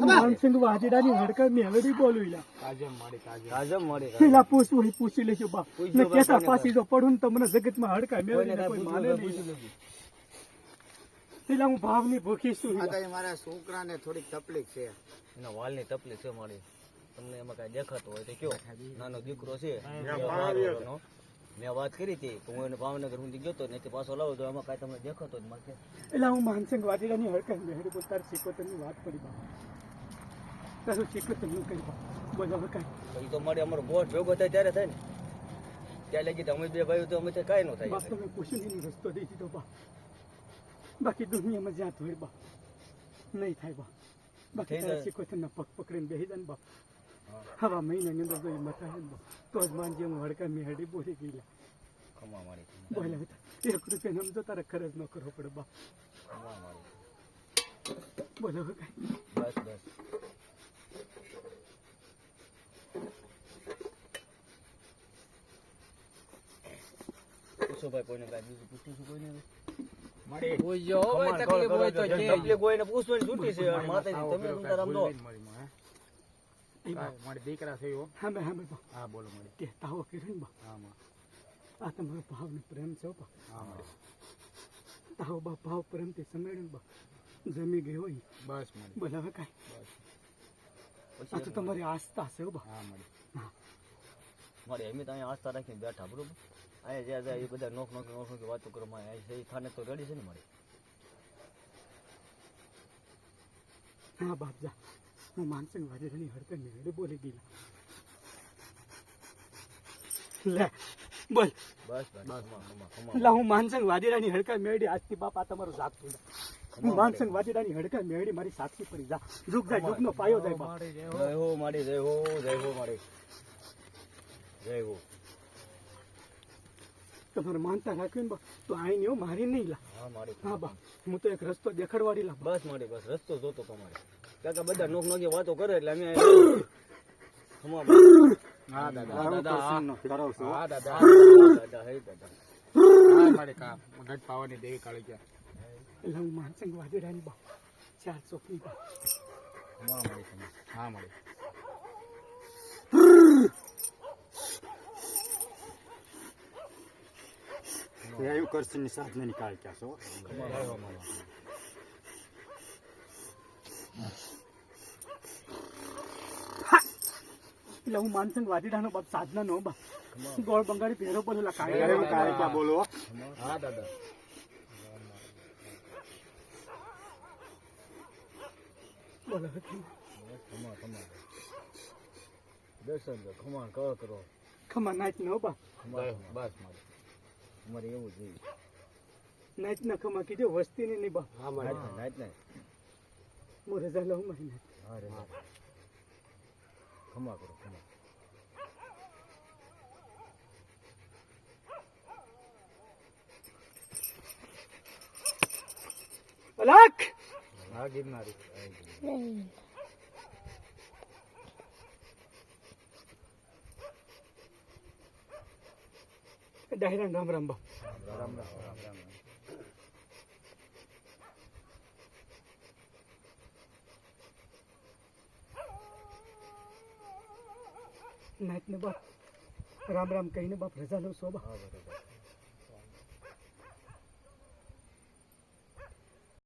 માનસિંગ વાજેડાની હડકા મેલડી બોલું ઈલા. કાજમ મળી ઈલા પૂછવું હોય પૂછી લેજો બા. ને કેતા પાછી જો પડું તમને જગતમાં હડકા મેલડી કોઈ માને હોય, નહીં. પૂછી હું ભાવની ભૂખી છું ઈલા. મારા છોકરાને થોડીક તકલીફ છે. એના વાલની તકલીફ છે મારી. તમને એમાં કાંઈ દેખાતું હોય તો કયો. નાનો દીકરો છે મેં વાત કરી હતી કે હું એને ભાવનગર સુધી ગયો તો નથી પાછો લાવો તો એમાં કાંઈ તમને દેખાતો જ મળશે એટલે હું માનસિંગ હડકા મેળડી બોલ તાર વાત કરી બા તારું શીખોતરનું કરી બોલો હવે કાંઈ. તો મારે અમારો ગોઠ ભેગો થાય ત્યારે થાય ને. ત્યાં લગી અમે બે ભાઈઓ તો અમે તો કાંઈ ન થાય. બસ તમે પૂછીને રસ્તો દઈ દીધો બા. બાકી દુનિયામાં જ્યાં થોડી બા. નહીં થાય બા. બાકી તારા જાય. શીખોતરના પગ પકડીને બેસી દે ને બા હવા મહિનાની અંદર તો એ મથા ને બા. તો જ માનજી હું હડકા મેળડી બોલી ગયેલા. ખમા મારી બોલે એક રૂપિયા તારે ખર્ચ ન કરવો પડે બા. મારી બોલો કાંઈ. બસ બસ. પૂછો ભાઈ કોઈને ભાઈ બીજું પૂછ્યું છે કોઈને ખમા, કરો, કરો, જો તકલીફ હોય ને પૂછવાની છૂટી છે માતાજી તમે તાર આમ જો. મારી દીકરા થયો હામે હામે બા હા બોલો મારી કે તાવો કર્યો ને હા માં આ તમારો ભાવ ને પ્રેમ છે બા હા મારી તાવો બા ભાવ પ્રેમથી સમેડ્યો ને બા જમી ગયો હોય બસ. મારી બોલે હવે કાંઈ આ તો તમારી આસ્થા છે બા. હા મારી મારી અમે તો અહીંયા આસ્થા રાખીને બેઠા બરોબર? અહીંયા જ્યાં જાય એ બધા નોખ નોખ નોખ નોખી વાતો કરો અહીંયા એ થાને તો રેડી છે ને મારી? હા બાપજા હું માનસિંગ વાજેરાની હડકે મેળે બોલી ગયેલા. લે બોલ. બસ બસ. લા હું માનસિંગ વાજેરાની હડકા મેળી આજથી બાપા તમારો તમારું થઈ હું માનસિંગ વાજેડાની હડકા મેળી મારી સાક્ષી પડી જા. જુગ જાય જુગનો પાયો જાય બાપ. જય હો માડી જય હો જય હો મારી. જય હો તમારે માનતા રાખવી બા તો આઈ નહીં મારી નહીં લા. હા મારી. હા બા હું તો એક રસ્તો દેખાડવાડી લા બસ મારી બસ રસ્તો જોતો તમારે. કાકા બધા નોક નોકી વાતો કરે એટલે અમે મારી. હા દાદા. હા, દાદા. હા. હા દાદા. દાદા. હે દાદા. હા કા મગજ પાવાની દેવી કાળી ગયા. એટલે હું માનસિંગ વાજેડાની બા ચાર ચોકની બા. ખમા મારી હા મારી. એવું કરશે ની સાધના નિકાળ ક્યાં છો ખમા જય હો મારી એટલે હું માનસંગ વાજેડાનો બાપ સાધના નો બા ગોળ બંગાળી પહેરો કાઢી એવું કાળે ક્યાં બોલો? હા દાદા. બોલો ખમા. ખમા દર્શન ખમા કર ખમા નાચ નો બા ખમા બસ મારી અમારે એવું જોઈએ. નાચ ના ખમા કીધું વસ્તી ની નહીં બા. હા મારા નાઈટ ને. હું રજા લઉં મારી નાચ હા રે ખમા કરો ખમા. અલક હા. ગિરનારી ડાયરા રામ રામ બા નાચ ને બાપ, રામ રામ કહીને બાપ રજા લઉં છો બા.